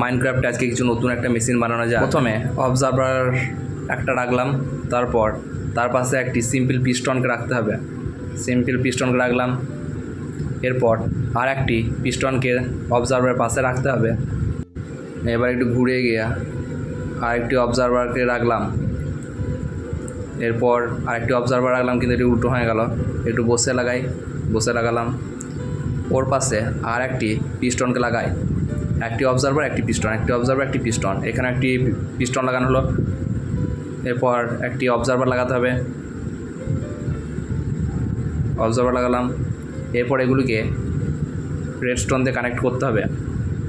মাইনক্রাফটে আজকে কিছু নতুন একটা মেশিন বানানো যায়। প্রথমে অবজারভার একটা রাখলাম, তারপর তার পাশে একটি সিম্পল পিস্টনকে রাখতে হবে। সিম্পল পিস্টনকে রাখলাম, এরপর আর একটি পিস্টনকে অবজারভারের পাশে রাখতে হবে। এবার একটু ঘুরে গিয়ে আরেকটি অবজারভারকে রাখলাম। এরপর আরেকটি অবজারভার রাখলাম, কিন্তু এটি উল্টো হয়ে গেল। একটু বসে লাগাই, বসে লাগালাম। ওর পাশে আর একটি পিস্টনকে লাগাই। একটি অবজারভার একটি পিস্টন একটি অবজারভার একটি পিস্টন এখানে একটি পিস্টন লাগানো হলো। এরপর একটি অবজারভার লাগাতে হবে। অবজারভার লাগালাম। এরপর এগুলিকে রেড স্টোন দিয়ে কানেক্ট করতে হবে।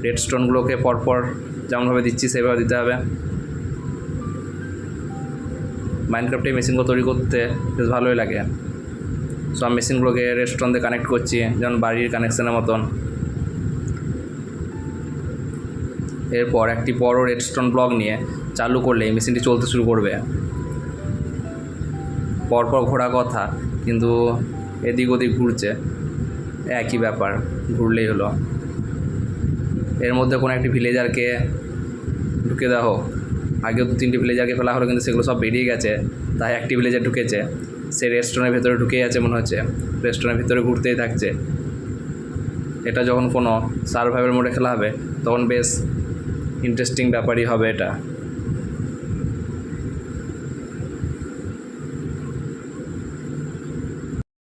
রেড স্টোনগুলোকে পরপর যেমনভাবে দিচ্ছি, সেভাবে দিতে হবে। মাইনক্রাফ্টে মেশিনগুলো তৈরি করতে বেশ ভালোই লাগে। সব মেশিনগুলোকে রেড স্টোন দিয়ে কানেক্ট করছি, যেমন বাড়ির কানেকশানের মতন। এরপর একটি বড় রেডস্টোন ব্লক নিয়ে চালু করলে এই মেশিনটি চলতে শুরু করবে। পরপর ঘোরা কথা, কিন্তু এদিক ওদিক ঘুরছে। একই ব্যাপার, ঘুরলেই হলো। এর মধ্যে কোনো একটি ভিলেজারকে ঢুকে দেওয়া হোক। আগেও দু তিনটি ভিলেজারকে ফেলা হলো, কিন্তু সেগুলো সব বেরিয়ে গেছে। তাই একটি ভিলেজার ঢুকেছে। সে রেস্টুরেন্টের ভেতরে ঢুকেই আছে মনে হচ্ছে। রেস্টুরেন্টের ভিতরে ঘুরতেই থাকছে। এটা যখন কোনো সার্ভাইভার মোডে খেলা হবে, তখন বেশ ইন্টারেস্টিং ব্যাপারই হবে এটা।